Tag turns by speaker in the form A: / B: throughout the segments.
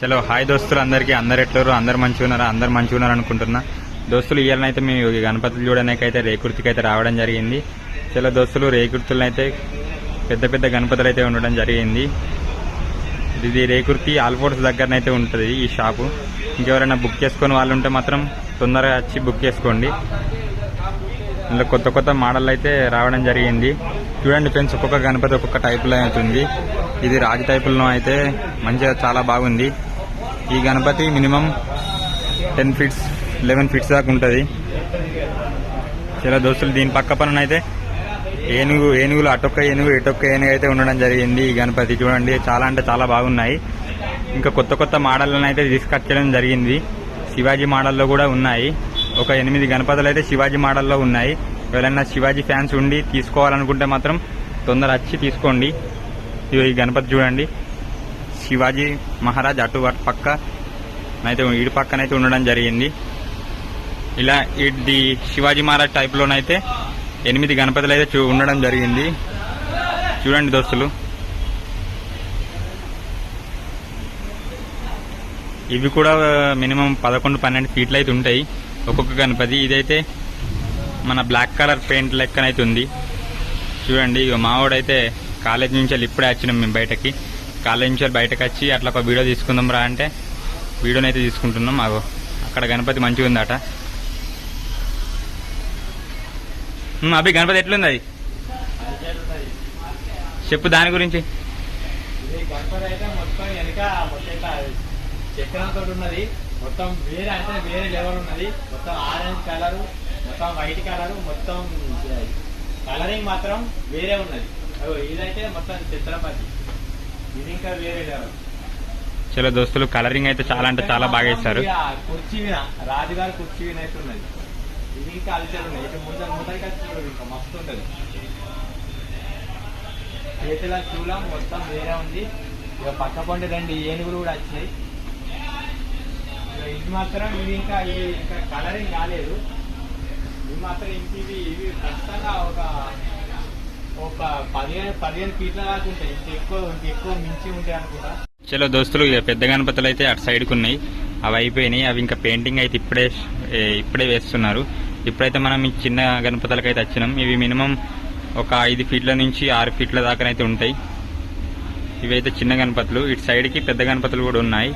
A: చలో హాయ్ దోస్తులు అందరికీ. అందరు ఎట్లరు అందరు మంచిగా ఉన్నారా? అందరు మంచిగా ఉన్నారు అనుకుంటున్నా. దోస్తులు ఇయ్యాలనైతే మేము ఈ గణపతులు చూడడానికి అయితే రేకుర్తికి అయితే రావడం జరిగింది. చలో దోస్తులు రేకుర్తులను అయితే పెద్ద పెద్ద గణపతులు అయితే ఉండడం జరిగింది. ఇది రేకుర్తి ఆల్ఫోర్స్ దగ్గరనైతే ఉంటుంది ఈ షాపు. ఇంకెవరైనా బుక్ చేసుకుని వాళ్ళు ఉంటే మాత్రం తొందరగా వచ్చి బుక్ చేసుకోండి. ఇందులో కొత్త కొత్త మోడల్ అయితే రావడం జరిగింది. చూడండి ఫ్రెండ్స్ ఒక్కొక్క గణపతి ఒక్కొక్క టైపులో అవుతుంది ఇది రాగి టైపులో అయితే మంచిగా చాలా బాగుంది. ఈ Ganapati minimum ten feets eleven feets దాకా ఉంటుంది. చాలా దోస్తులు దీని పక్క పనున అయితే ఏనుగు ఏనుగులు అటొక్క ఏనుగు ఇటొక్క ఏనుగు అయితే ఉండడం జరిగింది ఈ గణపతి. చూడండి చాలా అంటే చాలా బాగున్నాయి. ఇంకా కొత్త కొత్త మోడళ్ళను అయితే తీసుకొచ్చడం జరిగింది. శివాజీ మోడల్లో కూడా ఉన్నాయి. ఒక ఎనిమిది గణపతులు అయితే శివాజీ మోడల్లో ఉన్నాయి. ఎవరైనా శివాజీ ఫ్యాన్స్ ఉండి తీసుకోవాలనుకుంటే మాత్రం తొందర వచ్చి తీసుకోండి. ఈ గణపతి చూడండి. శివాజీ మహారాజ్ అటు అటు పక్క అయితే ఇటు పక్కనైతే ఉండడం జరిగింది. ఇలా ఇది శివాజీ మహారాజ్ టైప్లోనైతే ఎనిమిది గణపతులు అయితే చూ- ఉండడం జరిగింది. చూడండి దోస్తులు. ఇవి కూడా మినిమం పదకొండు పన్నెండు ఫీట్లు అయితే ఉంటాయి. ఒక్కొక్క గణపతి. ఇదైతే మన బ్లాక్ కలర్ పెయింట్ లెక్కనైతే ఉంది. చూడండి ఇక మావాడైతే కాలేజ్ నుంచి వెళ్ళి ఇప్పుడే వచ్చినాం మేము బయటకి. కాలేజ్ నుంచి బయటకు వచ్చి అట్లా ఒక వీడియో తీసుకుందాం రా అంటే వీడియోనైతే తీసుకుంటున్నాం మాకు అక్కడ గణపతి మంచిగా ఉందట. అభి గణపతి ఎట్లుంది అది? చెప్పు దాని గురించి.
B: చక్రంతో ఉన్నది. మొత్తం వేరే అంటే వేరే లెవెల్ ఉన్నది. మొత్తం ఆరెంజ్ కలర్ మొత్తం వైట్ కలర్ మొత్తం కలరింగ్ మాత్రం వేరే ఉన్నది. ఇదైతే మొత్తం చిత్రపతి ఇది ఇంకా వేరే లెవెల్
A: చలో దోస్తులు కలరింగ్ అయితే చాలా అంటే చాలా బాగా ఇస్తారు
B: కుర్చీ మీద రాజుగారి కుర్చీ మీద అయితే ఉన్నది. ఇది ఇంకా అల్చర్ ఉన్నాయి. ఇటు ముందర ముందరికి వచ్చి చూడు ఇంకా మస్తు ఉంటది. చేతుల చూలం మొత్తం వేరే ఉంది. ఇక పక్క పండి రెండు ఏనుగులు కూడా వచ్చినాయి. ఇది మాత్రం ఇది ఇంకా ఇది ఇంకా కలరింగ్ కాలేదు. ఇది మాత్రం ఇంక ఇవి ఇవి ఖచ్చితంగా ఒక ఒక పదిహేను పదిహేను ఫీట్ల దాకా ఉంటాయి ఎక్కువ ఎక్కువ మించి ఉంటాయి అనుకుంటా.
A: చలో దోస్తులు ఇక పెద్ద గణపతులు అయితే అటు సైడ్కి ఉన్నాయి అవి అయిపోయినాయి. అవి ఇంకా పెయింటింగ్ అయితే ఇప్పుడే ఇప్పుడే వేస్తున్నారు. ఇప్పుడైతే మనం ఈ చిన్న గణపతులకు అయితే వచ్చినాం. ఇవి మినిమం ఒక ఐదు ఫీట్ల నుంచి ఆరు ఫీట్ల దాకానైతే ఉంటాయి. ఇవైతే చిన్న గణపతులు. ఇటు సైడ్కి పెద్ద గణపతులు కూడా ఉన్నాయి.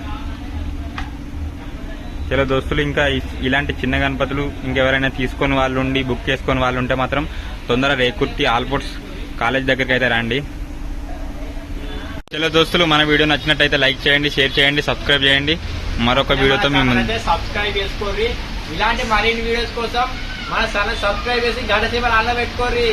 A: చలో దోస్తులు ఇంకా ఇలాంటి చిన్న గణపతులు ఇంకెవరైనా తీసుకొని వాళ్ళు ఉండి బుక్ చేసుకొని వాళ్ళు ఉంటే మాత్రం తొందర రేకుర్తి ఆల్పోర్ట్స్ కాలేజ్ దగ్గరికి అయితే రండి. చలో దోస్తులు మన వీడియో నచ్చినట్టయితే లైక్ చేయండి షేర్ చేయండి సబ్స్క్రైబ్ చేయండి. మరొక వీడియోతో మేము
B: సబ్స్క్రైబ్ చేసుకోర్రి. ఇలాంటి మరిన్ని వీడియోస్ కోసం మన ఛానల్ సబ్స్క్రైబ్ చేసి గంట సేపలు అల్ల పెట్టుకోర్రి